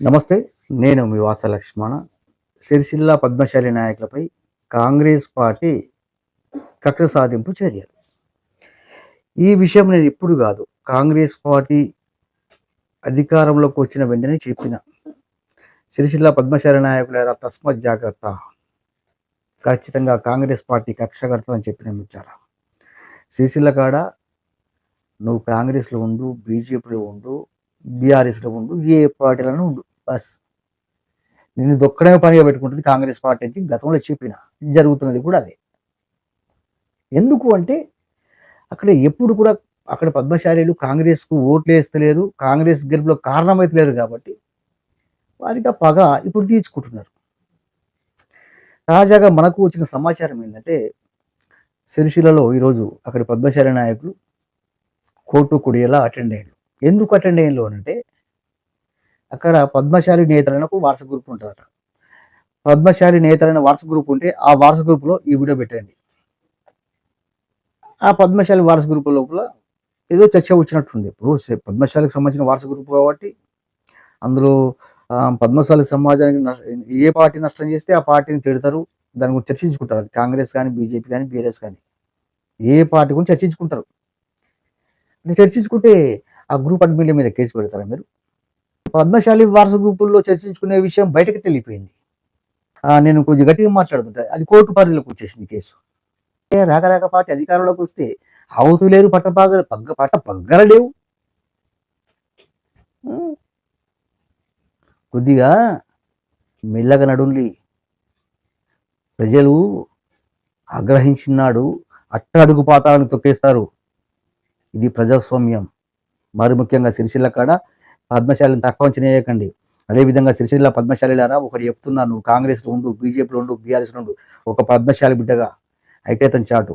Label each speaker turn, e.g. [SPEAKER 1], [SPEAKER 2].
[SPEAKER 1] నమస్తే నేను మీ వాస లక్ష్మణ. సిరిసిల్ల పద్మశాలి నాయకులపై కాంగ్రెస్ పార్టీ కక్ష సాధింపు చర్యలు. ఈ విషయం నేను ఇప్పుడు కాదు కాంగ్రెస్ పార్టీ అధికారంలోకి వచ్చిన వెంటనే చెప్పిన. సిరిసిల్ల పద్మశాలి నాయకుల తస్మత్ జాగ్రత్త. ఖచ్చితంగా కాంగ్రెస్ పార్టీ కక్ష కడతాదని చెప్పిన మిత్రారా సిరిసిల్ల కాడ నువ్వు కాంగ్రెస్లో ఉండు బీజేపీలో ఉండు బీఆర్ఎస్లో ఉండు ఏ పార్టీలను ఉండు బస్. నేను దొక్కడమే పనిగా పెట్టుకుంటుంది కాంగ్రెస్ పార్టీ నుంచి గతంలో చెప్పిన. జరుగుతున్నది కూడా అదే. ఎందుకు అంటే అక్కడ ఎప్పుడు కూడా అక్కడ పద్మశాలీలు కాంగ్రెస్కు ఓట్లు వేస్తలేరు కాంగ్రెస్ గెలుపులో కారణమైతలేరు కాబట్టి వారికి ఆ పగ ఇప్పుడు తీర్చుకుంటున్నారు. తాజాగా మనకు వచ్చిన సమాచారం ఏంటంటే సిరిసిల్లలో ఈరోజు అక్కడ పద్మశాలి నాయకులు కోర్టు కుడియలా అటెండ్ అయ్యారు. ఎందుకు అటెండ్ అయ్యారు అంటే అక్కడ పద్మశాలి నేతలకు వాట్సాప్ గ్రూప్ ఉంటుందట. పద్మశాలి నేతలైన వాట్సాప్ గ్రూప్ ఉంటే ఆ వాట్సాప్ గ్రూప్లో ఈ వీడియో పెట్టండి. ఆ పద్మశాలి వాట్సాప్ గ్రూప్ లోపల ఏదో చర్చ వచ్చినట్టుంది. ఇప్పుడు పద్మశాలికి సంబంధించిన వాట్సాప్ గ్రూప్ కాబట్టి అందులో పద్మశాలి సమాజానికి ఏ పార్టీ నష్టం చేస్తే ఆ పార్టీని తిడతారు. దాని గురించి చర్చించుకుంటారు. అది కాంగ్రెస్ కానీ బీజేపీ కానీ బీఆర్ఎస్ కానీ. ఏ పార్టీ గురించి చర్చించుకుంటారు? చర్చించుకుంటే ఆ గ్రూప్ అడ్మిన్ల మీద కేసు పెడతారా మీరు? పద్మశాలి వారస గ్రూపుల్లో చర్చించుకునే విషయం బయటకి తెలిపోయింది నేను కొంచెం గట్టిగా మాట్లాడుతుంటా. అది కోర్టు పరిధిలోకి వచ్చేసింది కేసు. రాకరాక పార్టీ అధికారంలోకి వస్తే అవుతూ లేరు పట్ట పగ్గ పట్ట పగ్గర లేవు. కొద్దిగా మెల్లగా నడుంలి ప్రజలు ఆగ్రహించినాడు అట్ట అడుగు పాతాలను తొక్కేస్తారు. ఇది ప్రజాస్వామ్యం. మరి ముఖ్యంగా సిరిసిల్ల కాడ పద్మశాలిని తక్కువ చేయకండి అదేవిధంగా సిరిసిల్ల పద్మశాలిలారా ఒకటి చెప్తున్నాను కాంగ్రెస్లో ఉండు బీజేపీలో ఉండు బీఆర్ఎస్లో ఉండు ఒక పద్మశాలి బిడ్డగా ఐక్యతను చాటు.